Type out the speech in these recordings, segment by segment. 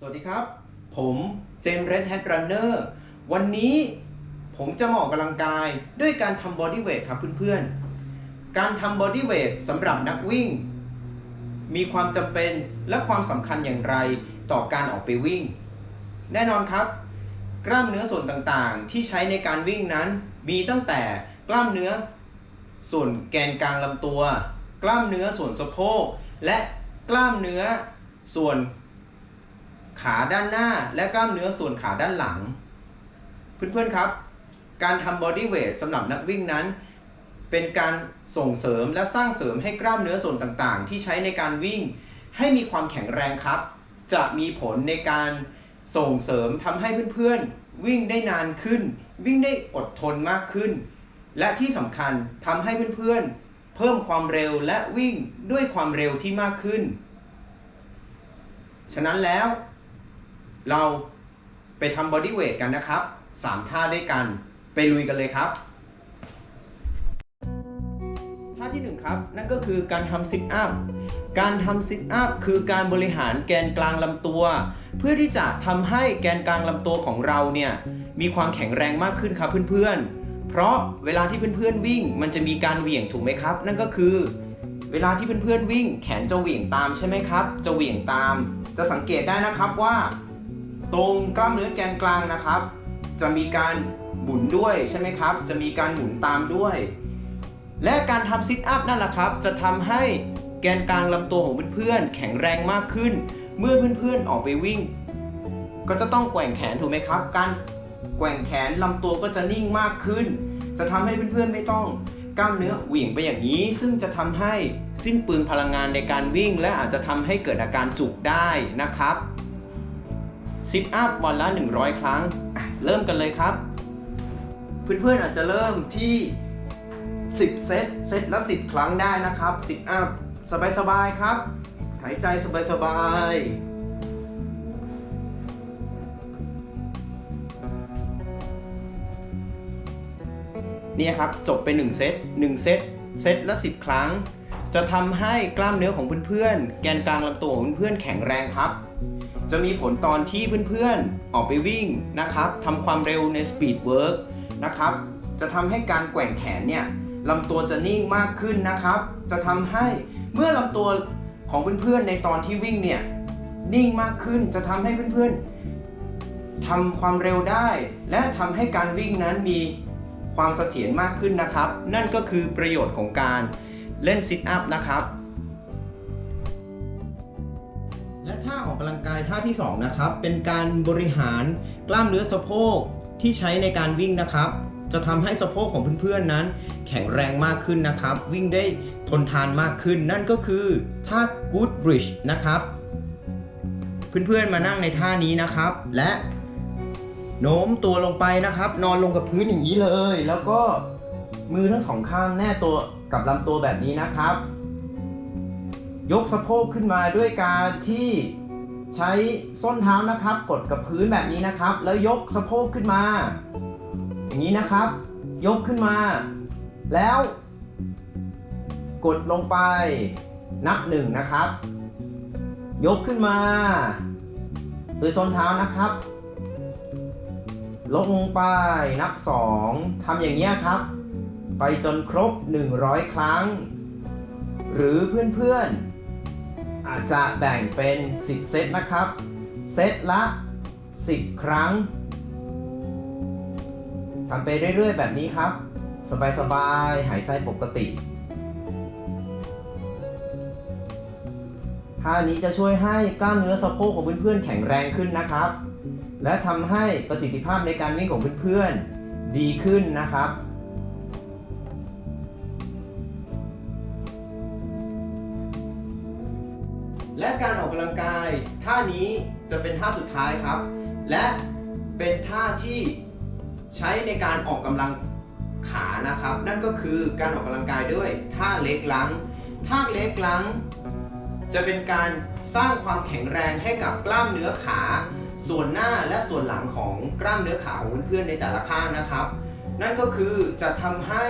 สวัสดีครับ ผมเจมส์เรดแฮดรันเนอร์วันนี้ผมจะมาออกกำลังกายด้วยการทำบอดี้เวทครับเพื่อนๆ การทำบอดี้เวทสำหรับนักวิ่ง มีความจำเป็นและความสำคัญอย่างไรต่อการออกไปวิ่ง แน่นอนครับ กล้ามเนื้อส่วนต่างๆ ที่ใช้ในการวิ่งนั้น มีตั้งแต่กล้ามเนื้อ ส่วนแกนกลางลำตัว กล้ามเนื้อส่วนสะโพกและกล้ามเนื้อส่วน ขาด้านหน้าและกล้ามเนื้อส่วนขาด้านหลัง เพื่อนๆครับ การทำบอดี้เวทสำหรับนักวิ่งนั้น เป็นการส่งเสริมและสร้างเสริมให้กล้ามเนื้อส่วนต่างๆ ที่ใช้ในการวิ่ง ให้มีความแข็งแรงครับ จะมีผลในการส่งเสริมทำให้เพื่อนๆ วิ่งได้นานขึ้น วิ่งได้อดทนมากขึ้น และที่สำคัญทำให้เพื่อนๆ เพิ่มความเร็วและวิ่งด้วยความเร็วที่มากขึ้น ฉะนั้นแล้ว เราไปทำบอดี้เวทกันนะครับ 3 ท่าด้วยกันไปลุยกันเลยครับท่าที่ 1 ครับ นั่นก็คือการทำซิทอัพการทำซิทอัพคือการบริหารแกนกลางลำตัว เพื่อที่จะทำให้แกนกลางลำตัวของเราเนี่ยมีความแข็งแรงมากขึ้นครับเพื่อนๆ เพราะเวลาที่เพื่อนๆวิ่ง มันจะมีการเหวี่ยงถูกไหมครับ นั่นก็คือ เวลาที่เพื่อนๆวิ่ง แขนจะเหวี่ยงตามใช่ไหมครับ จะเหวี่ยงตาม จะสังเกตได้นะครับว่า ตรงกล้ามเนื้อแกนกลางนะครับ จะมีการหมุนด้วยใช่ไหมครับ จะมีการหมุนตามด้วย และการทำซิทอัพนั่นแหละครับ จะทำให้แกนกลางลำตัวของเพื่อนๆแข็งแรงมากขึ้น เมื่อเพื่อนๆออกไปวิ่ง ก็จะต้องแกว่งแขนถูกไหมครับ การแกว่งแขนลำตัวก็จะนิ่งมากขึ้น จะทำให้เพื่อนๆไม่ต้องกล้ามเนื้อเหวี่ยงไปอย่างนี้ ซึ่งจะทำให้สิ้นเปลืองพลังงานในการวิ่ง และอาจจะทำให้เกิดอาการจุกได้นะครับ ซิทอัพวันละ 100 ครั้ง เริ่มกันเลยครับ เพื่อนๆอาจจะเริ่มที่ 10 เซต เซตละ 10 ครั้งได้นะครับซิทอัพสบายๆครับ หายใจสบายๆนี่ครับจบไป1เซต1เซตเซตละ 10 ครั้ง จะทำให้กล้ามเนื้อของเพื่อนๆ แกนกลางลำตัวของเพื่อนๆแข็งแรงครับ จะมีผลตอนที่เพื่อนๆ ออกไปวิ่งนะครับทำความเร็วในสปีดเวิร์กนะครับ จะทำให้การแกว่งแขนเนี่ยลำตัวจะนิ่งมากขึ้นนะครับ จะทำให้เมื่อลำตัวของเพื่อนๆ ในตอนที่วิ่งเนี่ยนิ่งมากขึ้น จะทำให้เพื่อนๆทำความเร็วได้ และทำให้การวิ่งนั้นมีความเสถียรมากขึ้นนะครับ นั่นก็คือประโยชน์ของการเล่นซิทอัพนะครับ ท่าออกกำลังกายท่าที่2นะครับเป็นการบริหารกล้ามเนื้อสะโพกที่ใช้ในการวิ่งนะครับ จะทำให้สะโพกของเพื่อนๆนั้น แข็งแรงมากขึ้นนะครับ วิ่งได้ทนทานมากขึ้น นั่นก็คือท่า Good Bridge นะครับ เพื่อนๆมานั่งในท่านี้นะครับ และโน้มตัวลงไปนะครับ นอนลงกับพื้นอย่างนี้เลย แล้วก็มือทั้งสองข้างแน่ตัวกับลำตัวแบบนี้นะครับ ยกสะโพกขึ้นมาด้วยการที่ใช้ส้นเท้านะครับ กดกับพื้นแบบนี้นะครับ แล้วยกสะโพกขึ้นมา อย่างนี้นะครับ ยกขึ้นมา แล้ว กดลงไปนับหนึ่งนะครับ ยกขึ้นมา โดยส้นเท้านะครับ ลงไปนับสองทำอย่างนี้ครับ ไปจนครบ 100 ครั้ง หรือเพื่อนๆ อาจจะแบ่งเป็น 10 เซตนะครับ เซตละ 10 ครั้งทำไปเรื่อยๆ แบบนี้ครับ สบายๆ หายใจปกติท่านี้จะช่วยให้กล้ามเนื้อสะโพกของเพื่อนๆ แข็งแรงขึ้นนะครับ และทำให้ประสิทธิภาพในการวิ่งของเพื่อนๆ ดีขึ้นนะครับ และการออกกำลังกายท่านี้จะเป็นท่าสุดท้ายครับ และเป็นท่าที่ใช้ในการออกกำลังขานะครับ นั่นก็คือการออกกำลังกายด้วยท่าเล็กลังท่าเล็กลังจะเป็นการสร้างความแข็งแรงให้กับกล้ามเนื้อขา ส่วนหน้าและส่วนหลังของกล้ามเนื้อขาของเพื่อนๆในแต่ละข้างนะครับ นั่นก็คือจะทำให้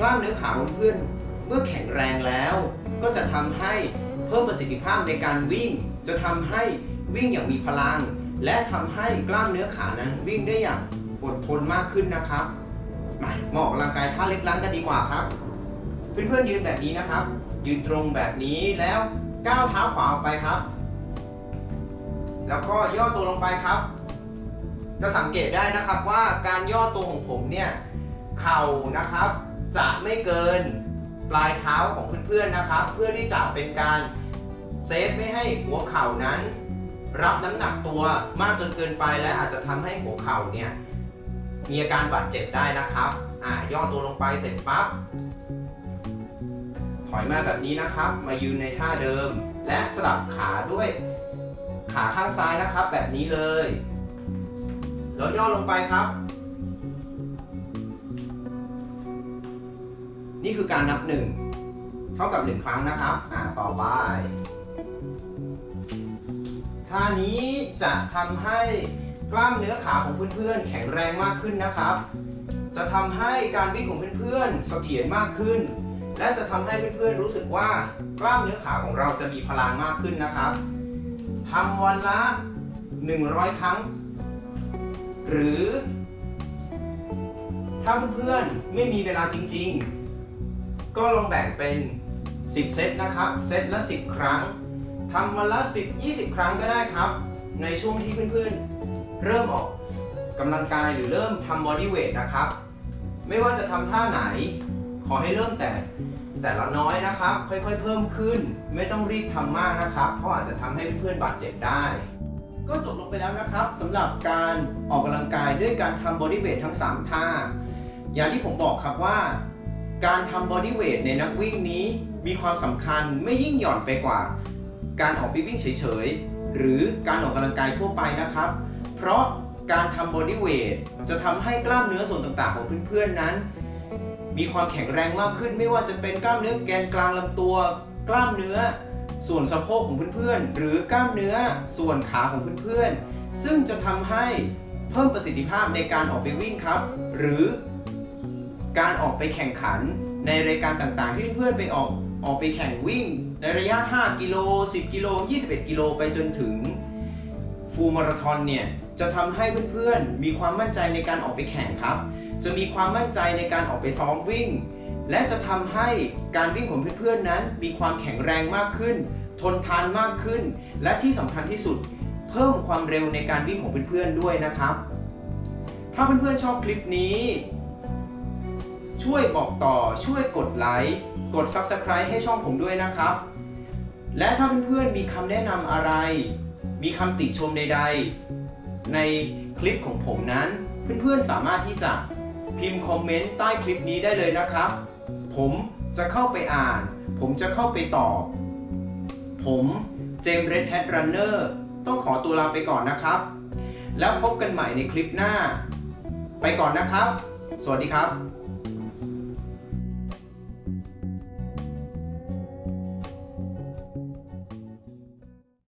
กล้ามเนื้อขาของเพื่อนเมื่อแข็งแรงแล้ว ก็จะทำให้ พิ่มประสิทธิภาพในการวิ่ง จะทำให้วิ่งอย่างมีพลัง และทำให้กล้ามเนื้อขานั้นวิ่งได้อย่างอดทนมากขึ้นนะครับมามาออกกำลังกายท่าเล็กล้างกันดีกว่าครับเพื่อนๆยืนแบบนี้นะครับ ยืนตรงแบบนี้แล้วก้าวเท้าขวาออกไปครับ แล้วก็ย่อตัวลงไปครับ จะสังเกตได้นะครับว่าการย่อตัวของผมเนี่ยเข่านะครับ จะไม่เกินปลายเท้าของเพื่อนๆนะครับ เพื่อที่จะเป็นการ เซฟไม่ให้หัวเข่านั้น รับน้ำหนักตัวมากจนเกินไปและอาจจะทำให้หัวเข่าเนี่ยมีอาการบาดเจ็บได้นะครับ อ่าย่อตัวลงไปเสร็จปั๊บ ถอยมาแบบนี้นะครับ มายืนในท่าเดิม และสลับขาด้วยขาข้างซ้ายนะครับ แบบนี้เลย แล้วย่อลงไปครับ นี่คือการนับหนึ่ง เท่ากับหนึ่งครั้งนะครับ อ่าต่อไป ท่านี้จะทำให้กล้ามเนื้อขาของเพื่อนๆ แข็งแรงมากขึ้นนะครับ จะทำให้การวิ่งของเพื่อนๆเสถียรมากขึ้น และจะทำให้เพื่อนๆรู้สึกว่ากล้ามเนื้อขาของเราจะมีพลังมากขึ้นนะครับทำวันละ 100 ครั้ง หรือ ถ้าเพื่อนๆไม่มีเวลาจริงๆ ก็ลองแบ่งเป็น 10 เซตนะครับ เซตละ 10 ครั้ง ทำวันละ 10 20 ครั้งก็ได้ครับ ในช่วงที่เพื่อนๆ เริ่มออกกำลังกายหรือเริ่มทำบอดี้เวทนะครับ ไม่ว่าจะทำท่าไหน ขอให้เริ่มแต่แต่ละน้อยนะครับ ค่อยๆ เพิ่มขึ้น ไม่ต้องรีบทำมากนะครับ เพราะอาจจะทำให้เพื่อนๆ บาดเจ็บได้ ก็จบลงไปแล้วนะครับสำหรับการออกกำลังกายด้วยการทำบอดี้เวททั้ง 3 ท่า อย่างที่ผมบอกครับว่าการทำบอดี้เวทในนักวิ่งนี้มีความสำคัญไม่ยิ่งหย่อนไปกว่า การออกไปวิ่งเฉยๆ หรือการออกกำลังกายทั่วไปนะครับ เพราะการทำบอดี้เวทจะทำให้กล้ามเนื้อส่วนต่างๆ ของเพื่อนๆนั้น มีความแข็งแรงมากขึ้น ไม่ว่าจะเป็นกล้ามเนื้อแกนกลางลำตัว กล้ามเนื้อส่วนสะโพกของเพื่อนๆ หรือกล้ามเนื้อส่วนขาของเพื่อนๆ ซึ่งจะทำให้เพิ่มประสิทธิภาพในการออกไปวิ่งครับ หรือการออกไปแข่งขันในรายการต่างๆ ที่เพื่อนๆไปออก ออกไปแข่งวิ่ง ในระยะ 5 กิโล 10 กิโล 21 กิโลไปจนถึงฟูลมาราธอนเนี่ยจะทำให้เพื่อนๆ มีความมั่นใจในการออกไปแข่งครับ จะมีความมั่นใจในการออกไปซ้อมวิ่ง และจะทำให้การวิ่งของเพื่อนๆนั้น มีความแข็งแรงมากขึ้น ทนทานมากขึ้น และที่สำคัญที่สุด เพิ่มความเร็วในการวิ่งของเพื่อนๆด้วยนะครับ ถ้าเพื่อนๆชอบคลิปนี้ ช่วยบอกต่อช่วยกดไลค์กด Subscribe ให้ช่องผมด้วยนะครับ และถ้าเพื่อนๆมีคำแนะนำอะไร มีคำติชมใด ๆ ในคลิปของผมนั้น เพื่อนๆสามารถที่จะพิมพ์คอมเมนต์ใต้คลิปนี้ได้เลยนะครับ ผมจะเข้าไปอ่าน ผมจะเข้าไปตอบ ผมเจมส์เรดแฮดรันเนอร์ต้องขอตัวลาไปก่อนนะครับ แล้วพบกันใหม่ในคลิปหน้า ไปก่อนนะครับ สวัสดีครับ